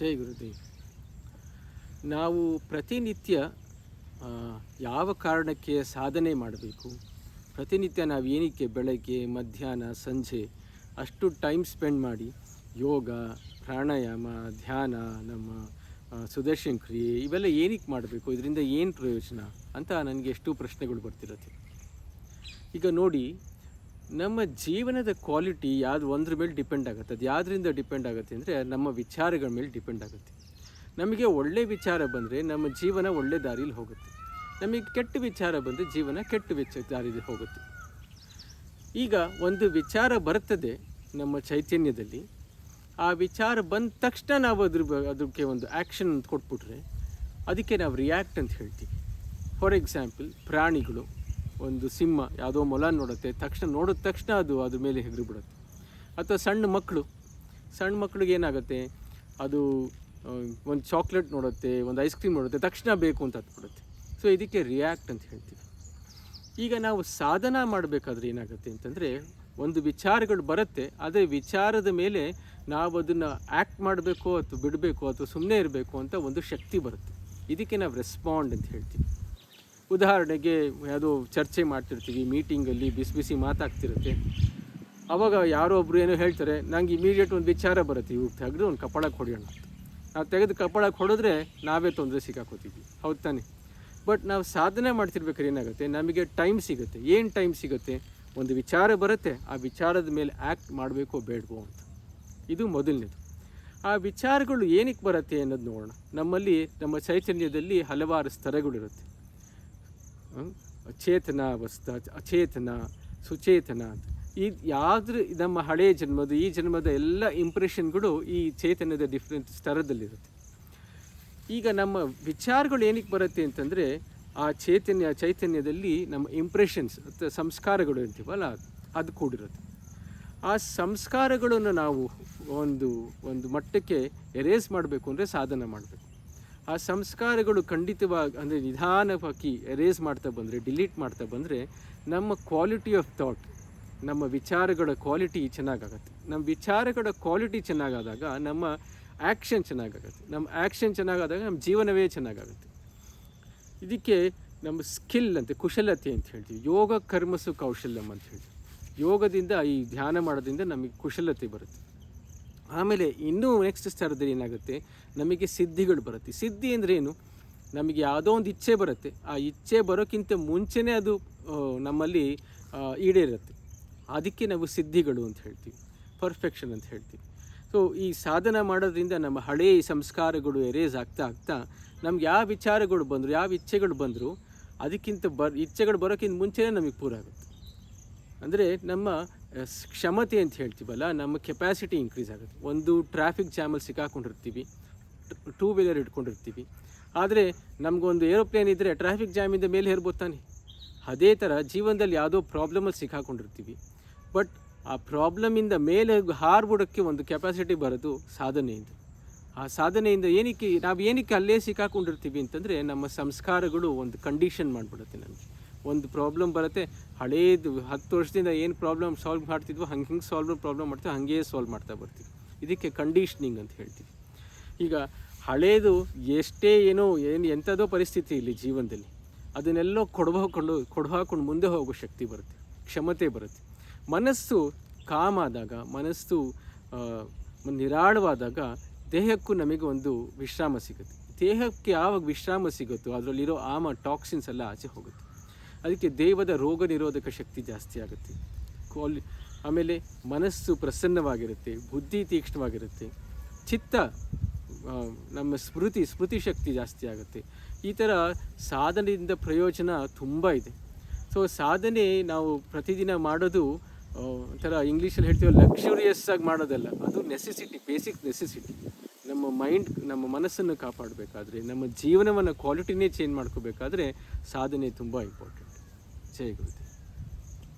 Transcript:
ಜೈ ಗುರುದೇವ್. ನಾವು ಪ್ರತಿನಿತ್ಯ ಯಾವ ಕಾರಣಕ್ಕೆ ಸಾಧನೆ ಮಾಡಬೇಕು? ಪ್ರತಿನಿತ್ಯ ನಾವು ಏನಕ್ಕೆ ಬೆಳಗ್ಗೆ, ಮಧ್ಯಾಹ್ನ, ಸಂಜೆ ಅಷ್ಟು ಟೈಮ್ ಸ್ಪೆಂಡ್ ಮಾಡಿ ಯೋಗ, ಪ್ರಾಣಾಯಾಮ, ಧ್ಯಾನ, ನಮ್ಮ ಸುದರ್ಶನ್ ಕ್ರಿಯೆ ಇವೆಲ್ಲ ಏನಕ್ಕೆ ಮಾಡಬೇಕು? ಇದರಿಂದ ಏನು ಪ್ರಯೋಜನ? ಅಂತ ನನಗೆ ಎಷ್ಟು ಪ್ರಶ್ನೆಗಳು ಬರ್ತಿರುತ್ತೆ. ಈಗ ನೋಡಿ ನಮ್ಮ ಜೀವನದ ಕ್ವಾಲಿಟಿ ಯಾವ್ದು ಒಂದ್ರ ಮೇಲೆ ಡಿಪೆಂಡ್ ಆಗುತ್ತೆ. ಅದು ಯಾವುದರಿಂದ ಡಿಪೆಂಡ್ ಆಗುತ್ತೆ ಅಂದರೆ ನಮ್ಮ ವಿಚಾರಗಳ ಮೇಲೆ ಡಿಪೆಂಡ್ ಆಗುತ್ತೆ. ನಮಗೆ ಒಳ್ಳೆ ವಿಚಾರ ಬಂದರೆ ನಮ್ಮ ಜೀವನ ಒಳ್ಳೆ ದಾರಿಲಿ ಹೋಗುತ್ತೆ. ನಮಗೆ ಕೆಟ್ಟ ವಿಚಾರ ಬಂದರೆ ಜೀವನ ಕೆಟ್ಟ ವಿಚ, ದಾರಿಲಿ ಹೋಗುತ್ತೆ. ಈಗ ಒಂದು ವಿಚಾರ ಬರ್ತದೆ ನಮ್ಮ ಚೈತನ್ಯದಲ್ಲಿ. ಆ ವಿಚಾರ ಬಂದ ತಕ್ಷಣ ನಾವು ಅದ್ರ ಅದಕ್ಕೆ ಒಂದು ಆ್ಯಕ್ಷನ್ ಅಂತ ಕೊಟ್ಬಿಟ್ರೆ, ಅದಕ್ಕೆ ನಾವು ರಿಯಾಕ್ಟ್ ಅಂತ ಹೇಳ್ತೀವಿ. ಫಾರ್ ಎಕ್ಸಾಂಪಲ್ ಪ್ರಾಣಿಗಳು. ಒಂದು ಸಿಂಹ, ಯಾವುದೋ ಮೊಲ ನೋಡುತ್ತೆ. ತಕ್ಷಣ ನೋಡಿದ ತಕ್ಷಣ ಅದು ಅದ್ರ ಮೇಲೆ ಹೆಗರು ಬಿಡುತ್ತೆ. ಅಥವಾ ಸಣ್ಣ ಮಕ್ಕಳು. ಸಣ್ಣ ಮಕ್ಕಳಿಗೆ ಏನಾಗುತ್ತೆ? ಅದು ಒಂದು ಚಾಕ್ಲೇಟ್ ನೋಡುತ್ತೆ, ಒಂದು ಐಸ್ ಕ್ರೀಮ್ ನೋಡುತ್ತೆ, ತಕ್ಷಣ ಬೇಕು ಅಂತ ಹತ್ಬಿಡುತ್ತೆ. ಸೊ ಇದಕ್ಕೆ ರಿಯಾಕ್ಟ್ ಅಂತ ಹೇಳ್ತೀವಿ. ಈಗ ನಾವು ಸಾಧನ ಮಾಡಬೇಕಾದ್ರೆ ಏನಾಗುತ್ತೆ ಅಂತಂದರೆ, ಒಂದು ವಿಚಾರಗಳು ಬರುತ್ತೆ, ಅದೇ ವಿಚಾರದ ಮೇಲೆ ನಾವು ಅದನ್ನು ಆ್ಯಕ್ಟ್ ಮಾಡಬೇಕು ಅಥವಾ ಬಿಡಬೇಕು ಅಥವಾ ಸುಮ್ಮನೆ ಇರಬೇಕು ಅಂತ ಒಂದು ಶಕ್ತಿ ಬರುತ್ತೆ. ಇದಕ್ಕೆ ನಾವು ರೆಸ್ಪಾಂಡ್ ಅಂತ ಹೇಳ್ತೀವಿ. ಉದಾಹರಣೆಗೆ ಯಾವುದೋ ಚರ್ಚೆ ಮಾಡ್ತಿರ್ತೀವಿ ಮೀಟಿಂಗಲ್ಲಿ ಬಿಸಿ ಬಿಸಿ ಮಾತಾಗ್ತಿರುತ್ತೆ. ಅವಾಗ ಯಾರೋ ಒಬ್ರು ಏನೋ ಹೇಳ್ತಾರೆ, ನಂಗೆ ಇಮಿಡಿಯೇಟ್ ಒಂದು ವಿಚಾರ ಬರುತ್ತೆ ಇವಾಗ ತೆಗೆದು ಒಂದು ಕಪಾಳಕ್ಕೆ ಹೊಡೆಯೋಣ ನಾವು ತೆಗೆದು ಕಪಾಳಕ್ಕೆ ಹೊಡೆದ್ರೆ ನಾವೇ ತೊಂದರೆ ಸಿಕ್ಕಾಕೋತೀವಿ. ಹೌದು ತಾನೆ? ಬಟ್ ನಾವು ಸಾಧನೆ ಮಾಡ್ತಿರ್ಬೇಕಾದ್ರೆ ಏನಾಗುತ್ತೆ? ನಮಗೆ ಟೈಮ್ ಸಿಗುತ್ತೆ. ಏನು ಟೈಮ್ ಸಿಗುತ್ತೆ? ಒಂದು ವಿಚಾರ ಬರುತ್ತೆ, ಆ ವಿಚಾರದ ಮೇಲೆ ಆ್ಯಕ್ಟ್ ಮಾಡಬೇಕೋ ಬೇಡವೋ ಅಂತ. ಇದು ಮೊದಲನೇದು. ಆ ವಿಚಾರಗಳು ಏನಕ್ಕೆ ಬರುತ್ತೆ ಅನ್ನೋದು ನೋಡೋಣ. ನಮ್ಮಲ್ಲಿ, ನಮ್ಮ ಚೈತನ್ಯದಲ್ಲಿ ಹಲವಾರು ಸ್ತರಗಳಿರುತ್ತೆ? ಚೇತನ ಅವಸ್ಥ ಅಚೇತನ, ಸುಚೇತನ ಈ ಯಾವ್ದ್ರ ನಮ್ಮ ಹಳೆಯ ಜನ್ಮದ ಈ ಜನ್ಮದ ಎಲ್ಲ ಇಂಪ್ರೆಷನ್ಗಳು ಈ ಚೇತನದ ಡಿಫ್ರೆಂಟ್ ಸ್ತರದಲ್ಲಿರುತ್ತೆ ಈಗ ನಮ್ಮ ವಿಚಾರಗಳು ಏನಕ್ಕೆ ಬರುತ್ತೆ ಅಂತಂದರೆ, ಆ ಚೈತನ್ಯ, ಚೈತನ್ಯದಲ್ಲಿ ನಮ್ಮ ಇಂಪ್ರೆಷನ್ಸ್ ಅಥವಾ ಸಂಸ್ಕಾರಗಳು ಅಂತೀವಲ್ಲ, ಅದು ಕೂಡಿರುತ್ತೆ. ಆ ಸಂಸ್ಕಾರಗಳನ್ನು ನಾವು ಒಂದು ಒಂದು ಮಟ್ಟಕ್ಕೆ ಎರೇಸ್ ಮಾಡಬೇಕು ಅಂದರೆ ಸಾಧನೆ ಮಾಡಬೇಕು. ಆ ಸಂಸ್ಕಾರಗಳು ಖಂಡಿತವಾಗಿ ಅಂದರೆ ನಿಧಾನವಾಗಿ ಎರೇಸ್ ಮಾಡ್ತಾ ಬಂದರೆ ಡಿಲೀಟ್ ಮಾಡ್ತಾ ಬಂದರೆ ನಮ್ಮ ಕ್ವಾಲಿಟಿ ಆಫ್ ಥಾಟ್ ನಮ್ಮ ವಿಚಾರಗಳ ಕ್ವಾಲಿಟಿ ಚೆನ್ನಾಗಾಗತ್ತೆ. ನಮ್ಮ ವಿಚಾರಗಳ ಕ್ವಾಲಿಟಿ ಚೆನ್ನಾಗಾದಾಗ ನಮ್ಮ ಆ್ಯಕ್ಷನ್ ಚೆನ್ನಾಗಾಗತ್ತೆ. ನಮ್ಮ ಆ್ಯಕ್ಷನ್ ಚೆನ್ನಾಗಾದಾಗ ನಮ್ಮ ಜೀವನವೇ ಚೆನ್ನಾಗಾಗುತ್ತೆ. ಇದಕ್ಕೆ ನಮ್ಮ ಸ್ಕಿಲ್ ಅಂತ, ಕುಶಲತೆ ಅಂತ ಹೇಳ್ತೀವಿ. ಯೋಗ ಕರ್ಮಸು ಕೌಶಲ್ಯಂ ಅಂತ ಹೇಳ್ತೀವಿ. ಯೋಗದಿಂದ ಈ ಧ್ಯಾನ ಮಾಡೋದ್ರಿಂದ ನಮಗೆ ಕುಶಲತೆ ಬರುತ್ತೆ. ಆಮೇಲೆ ಇನ್ನೂ ನೆಕ್ಸ್ಟ್ ಸ್ಥಳದಲ್ಲಿ ಏನಾಗುತ್ತೆ? ನಮಗೆ ಸಿದ್ಧಿಗಳು ಬರುತ್ತೆ. ಸಿದ್ಧಿ ಅಂದರೆ ಏನು? ನಮಗೆ ಯಾವುದೋ ಒಂದು ಇಚ್ಛೆ ಬರುತ್ತೆ. ಆ ಇಚ್ಛೆ ಬರೋಕ್ಕಿಂತ ಮುಂಚೆನೇ ಅದು ನಮ್ಮಲ್ಲಿ ಈಡೇರುತ್ತೆ. ಅದಕ್ಕೆ ನಾವು ಸಿದ್ಧಿಗಳು ಅಂತ ಹೇಳ್ತೀವಿ. ಪರ್ಫೆಕ್ಷನ್ ಅಂತ ಹೇಳ್ತೀವಿ. ಸೊ ಈ ಸಾಧನ ಮಾಡೋದ್ರಿಂದ ನಮ್ಮ ಹಳೆಯ ಸಂಸ್ಕಾರಗಳು ಎರೇಸ್ ಆಗ್ತಾ ಆಗ್ತಾ, ನಮ್ಗೆ ಯಾವ ವಿಚಾರಗಳು ಬಂದರು, ಯಾವ ಇಚ್ಛೆಗಳು ಬಂದರೂ, ಅದಕ್ಕಿಂತ ಬರ್, ಇಚ್ಛೆಗಳು ಬರೋಕ್ಕಿಂತ ಮುಂಚೆನೇ ನಮಗೆ ಪೂರ ಆಗುತ್ತೆ. ಅಂದರೆ ನಮ್ಮ ಕ್ಷಮತೆ ಅಂತ ಹೇಳ್ತೀವಲ್ಲ, ನಮ್ಮ ಕೆಪಾಸಿಟಿ ಇನ್ಕ್ರೀಸ್ ಆಗುತ್ತೆ. ಒಂದು ಟ್ರಾಫಿಕ್ ಜಾಮಲ್ಲಿ ಸಿಕ್ಕಾಕೊಂಡಿರ್ತೀವಿ ಟೂ ವೀಲರ್ ಇಟ್ಕೊಂಡಿರ್ತೀವಿ. ಆದರೆ ನಮಗೊಂದು ಏರೋಪ್ಲೇನ್ ಇದ್ದರೆ ಟ್ರಾಫಿಕ್ ಜಾಮಿಂದ ಮೇಲೆ ಹೇರ್ಬೋತಾನೆ ಅದೇ ಥರ ಜೀವನದಲ್ಲಿ ಯಾವುದೋ ಪ್ರಾಬ್ಲಮಲ್ಲಿ ಸಿಕ್ಕಾಕೊಂಡಿರ್ತೀವಿ. ಬಟ್ ಆ ಪ್ರಾಬ್ಲಮಿಂದ ಮೇಲೆ ಹಾರ್ಬಿಡೋಕ್ಕೆ ಒಂದು ಕೆಪಾಸಿಟಿ ಬರೋದು ಸಾಧನೆಯಿಂದ. ಆ ಸಾಧನೆಯಿಂದ ಏನಕ್ಕೆ, ನಾವು ಏನಕ್ಕೆ ಅಲ್ಲೇ ಸಿಕ್ಕಾಕೊಂಡಿರ್ತೀವಿ ಅಂತಂದರೆ ನಮ್ಮ ಸಂಸ್ಕಾರಗಳು ಒಂದು ಕಂಡೀಷನ್ ಮಾಡಿಬಿಡುತ್ತೆ ನಮಗೆ. ಒಂದು ಪ್ರಾಬ್ಲಮ್ ಬರುತ್ತೆ, ಹಳೇದು ಹತ್ತು ವರ್ಷದಿಂದ ಏನು ಪ್ರಾಬ್ಲಮ್ ಸಾಲ್ವ್ ಮಾಡ್ತಿದ್ವೋ, ಹಂಗೆ ಹಿಂಗೆ ಸಾಲ್ವ್ ಪ್ರಾಬ್ಲಮ್ ಮಾಡ್ತೀವಿ ಹಾಗೇ ಸಾಲ್ವ್ ಮಾಡ್ತಾ ಬರ್ತೀವಿ. ಇದಕ್ಕೆ ಕಂಡೀಷ್ನಿಂಗ್ ಅಂತ ಹೇಳ್ತೀವಿ. ಈಗ ಹಳೇದು ಎಷ್ಟೇ ಏನೋ, ಏನು ಎಂಥದೋ ಪರಿಸ್ಥಿತಿ ಇಲ್ಲಿ ಜೀವನದಲ್ಲಿ, ಅದನ್ನೆಲ್ಲೋ ಕೊಡಬಹುದು ಕೊಡು ಹಾಕೊಂಡು ಮುಂದೆ ಹೋಗೋ ಶಕ್ತಿ ಬರುತ್ತೆ, ಕ್ಷಮತೆ ಬರುತ್ತೆ. ಮನಸ್ಸು ಕಾಮ್ ಆದಾಗ, ಮನಸ್ಸು ನಿರಾಳವಾದಾಗ ದೇಹಕ್ಕೂ ನಮಗೆ ಒಂದು ವಿಶ್ರಾಮ ಸಿಗುತ್ತೆ. ದೇಹಕ್ಕೆ ಯಾವಾಗ ವಿಶ್ರಾಮ ಸಿಗುತ್ತೋ, ಅದರಲ್ಲಿರೋ ಆಮ ಟಾಕ್ಸಿನ್ಸ್ ಎಲ್ಲ ಆಚೆ ಹೋಗುತ್ತೆ. ಅದಕ್ಕೆ ದೇವದ ರೋಗ ನಿರೋಧಕ ಶಕ್ತಿ ಜಾಸ್ತಿ ಆಗುತ್ತೆ. ಕ್ವಾಲಿ, ಆಮೇಲೆ ಮನಸ್ಸು ಪ್ರಸನ್ನವಾಗಿರುತ್ತೆ, ಬುದ್ಧಿ ತೀಕ್ಷ್ಣವಾಗಿರುತ್ತೆ, ಚಿತ್ತ ನಮ್ಮ ಸ್ಮೃತಿ ಸ್ಮೃತಿ ಶಕ್ತಿ ಜಾಸ್ತಿ ಆಗುತ್ತೆ. ಈ ಥರ ಸಾಧನೆಯಿಂದ ಪ್ರಯೋಜನ ತುಂಬ ಇದೆ. ಸೊ, ಸಾಧನೆ ನಾವು ಪ್ರತಿದಿನ ಮಾಡೋದು ಒಂಥರ ಇಂಗ್ಲೀಷಲ್ಲಿ ಹೇಳ್ತೀವಿ ಲಕ್ಸುರಿಯಸ್ ಆಗಿ ಮಾಡೋದಲ್ಲ, ಅದು ನೆಸೆಸಿಟಿ ಬೇಸಿಕ್ ನೆಸೆಸಿಟಿ ನಮ್ಮ ಮೈಂಡ್ ನಮ್ಮ ಮನಸ್ಸನ್ನು ಕಾಪಾಡಬೇಕಾದ್ರೆ, ನಮ್ಮ ಜೀವನವನ್ನು ಕ್ವಾಲಿಟಿನೇ ಚೇಂಜ್ ಮಾಡ್ಕೋಬೇಕಾದ್ರೆ ಸಾಧನೆ ತುಂಬ ಇಂಪಾರ್ಟೆಂಟ್ ಜೈ ಗುರುದೇವ್